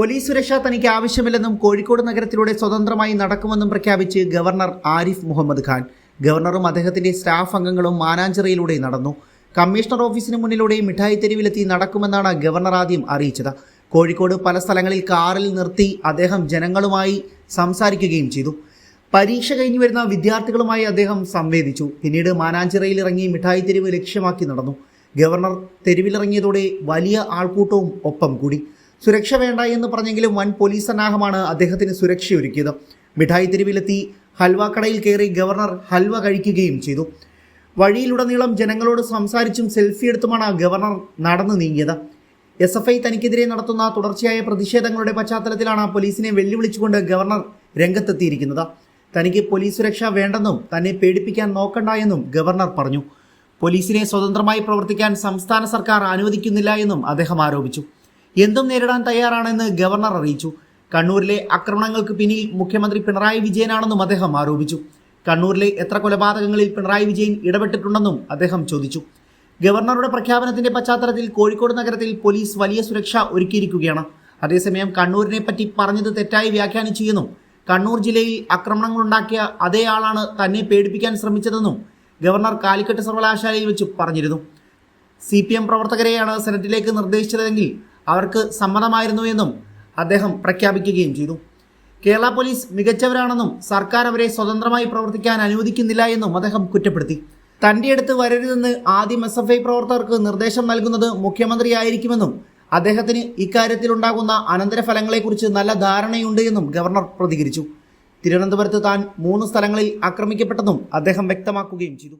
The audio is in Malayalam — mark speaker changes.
Speaker 1: പോലീസ് സുരക്ഷ തനിക്ക് ആവശ്യമില്ലെന്നും കോഴിക്കോട് നഗരത്തിലൂടെ സ്വതന്ത്രമായി നടക്കുമെന്നും പ്രഖ്യാപിച്ച് ഗവർണർ ആരിഫ് മുഹമ്മദ് ഖാൻ. ഗവർണറും അദ്ദേഹത്തിന്റെ സ്റ്റാഫ് അംഗങ്ങളും മാനാഞ്ചിറയിലൂടെ നടന്നു. കമ്മീഷണർ ഓഫീസിന് മുന്നിലൂടെ മിഠായി തെരുവിലെത്തി നടക്കുമെന്നാണ് ഗവർണർ ആദ്യം അറിയിച്ചത്. കോഴിക്കോട് പല സ്ഥലങ്ങളിൽ കാറിൽ നിർത്തി അദ്ദേഹം ജനങ്ങളുമായി സംസാരിക്കുകയും ചെയ്തു. പരീക്ഷ കഴിഞ്ഞു വരുന്ന വിദ്യാർത്ഥികളുമായി അദ്ദേഹം സംവേദിച്ചു. പിന്നീട് മാനാഞ്ചിറയിൽ ഇറങ്ങി മിഠായി തെരുവ് ലക്ഷ്യമാക്കി നടന്നു. ഗവർണർ തെരുവിലിറങ്ങിയതോടെ വലിയ ആൾക്കൂട്ടവും ഒപ്പം കൂടി. സുരക്ഷ വേണ്ട എന്ന് പറഞ്ഞെങ്കിലും വൻ പോലീസ് സന്നാഹമാണ് അദ്ദേഹത്തിന് സുരക്ഷയൊരുക്കിയത്. മിഠായി തെരുവിലെത്തി ഹൽവ കടയിൽ കയറി ഗവർണർ ഹൽവ കഴിക്കുകയും ചെയ്തു. വഴിയിലുടനീളം ജനങ്ങളോട് സംസാരിച്ചും സെൽഫി എടുത്തുമാണ് ഗവർണർ നടന്നു നീങ്ങിയത്. എസ് എഫ് ഐ തനിക്കെതിരെ നടത്തുന്ന തുടർച്ചയായ പ്രതിഷേധങ്ങളുടെ പശ്ചാത്തലത്തിലാണ് പോലീസിനെ വെല്ലുവിളിച്ചുകൊണ്ട് ഗവർണർ രംഗത്തെത്തിയിരിക്കുന്നത്. തനിക്ക് പോലീസ് സുരക്ഷ വേണ്ടെന്നും തന്നെ പേടിപ്പിക്കാൻ നോക്കണ്ട എന്നും ഗവർണർ പറഞ്ഞു. പോലീസിനെ സ്വതന്ത്രമായി പ്രവർത്തിക്കാൻ സംസ്ഥാന സർക്കാർ അനുവദിക്കുന്നില്ല എന്നും അദ്ദേഹം ആരോപിച്ചു. എന്തും നേരിടാൻ തയ്യാറാണെന്ന് ഗവർണർ അറിയിച്ചു. കണ്ണൂരിലെ ആക്രമണങ്ങൾക്ക് പിന്നിൽ മുഖ്യമന്ത്രി പിണറായി വിജയനാണെന്നും അദ്ദേഹം ആരോപിച്ചു. കണ്ണൂരിലെ എത്ര കൊലപാതകങ്ങളിൽ പിണറായി വിജയൻ ഇടപെട്ടിട്ടുണ്ടെന്നും അദ്ദേഹം ചോദിച്ചു. ഗവർണറുടെ പ്രഖ്യാപനത്തിന്റെ പശ്ചാത്തലത്തിൽ കോഴിക്കോട് നഗരത്തിൽ പോലീസ് വലിയ സുരക്ഷ ഒരുക്കിയിരിക്കുകയാണ്. അതേസമയം കണ്ണൂരിനെ പറ്റി പറഞ്ഞത് തെറ്റായി വ്യാഖ്യാനിച്ചു എന്നും കണ്ണൂർ ജില്ലയിൽ ആക്രമണങ്ങളുണ്ടാക്കിയ അതേ ആളാണ് തന്നെ പേടിപ്പിക്കാൻ ശ്രമിച്ചതെന്നും ഗവർണർ കാലിക്കറ്റ് സർവകലാശാലയിൽ വെച്ച് പറഞ്ഞിരുന്നു. സി പി എം പ്രവർത്തകരെയാണ് സെനറ്റിലേക്ക് നിർദ്ദേശിച്ചതെങ്കിൽ അവർക്ക് സമ്മതമായിരുന്നു എന്നും അദ്ദേഹം പ്രഖ്യാപിക്കുകയും ചെയ്തു. കേരള പോലീസ് മികച്ചവരാണെന്നും സർക്കാർ അവരെ സ്വതന്ത്രമായി പ്രവർത്തിക്കാൻ അനുവദിക്കുന്നില്ല എന്നും അദ്ദേഹം കുറ്റപ്പെടുത്തി. തന്റെ അടുത്ത് വരരുതെന്ന് ആദ്യം എസ് എഫ് ഐ പ്രവർത്തകർക്ക് നിർദ്ദേശം നൽകുന്നത് മുഖ്യമന്ത്രിയായിരിക്കുമെന്നും അദ്ദേഹത്തിന് ഇക്കാര്യത്തിലുണ്ടാകുന്ന അനന്തരഫലങ്ങളെക്കുറിച്ച് നല്ല ധാരണയുണ്ട് എന്നും ഗവർണർ പ്രതികരിച്ചു. തിരുവനന്തപുരത്ത് താൻ മൂന്ന് സ്ഥലങ്ങളിൽ ആക്രമിക്കപ്പെട്ടെന്നും അദ്ദേഹം വ്യക്തമാക്കുകയും ചെയ്തു.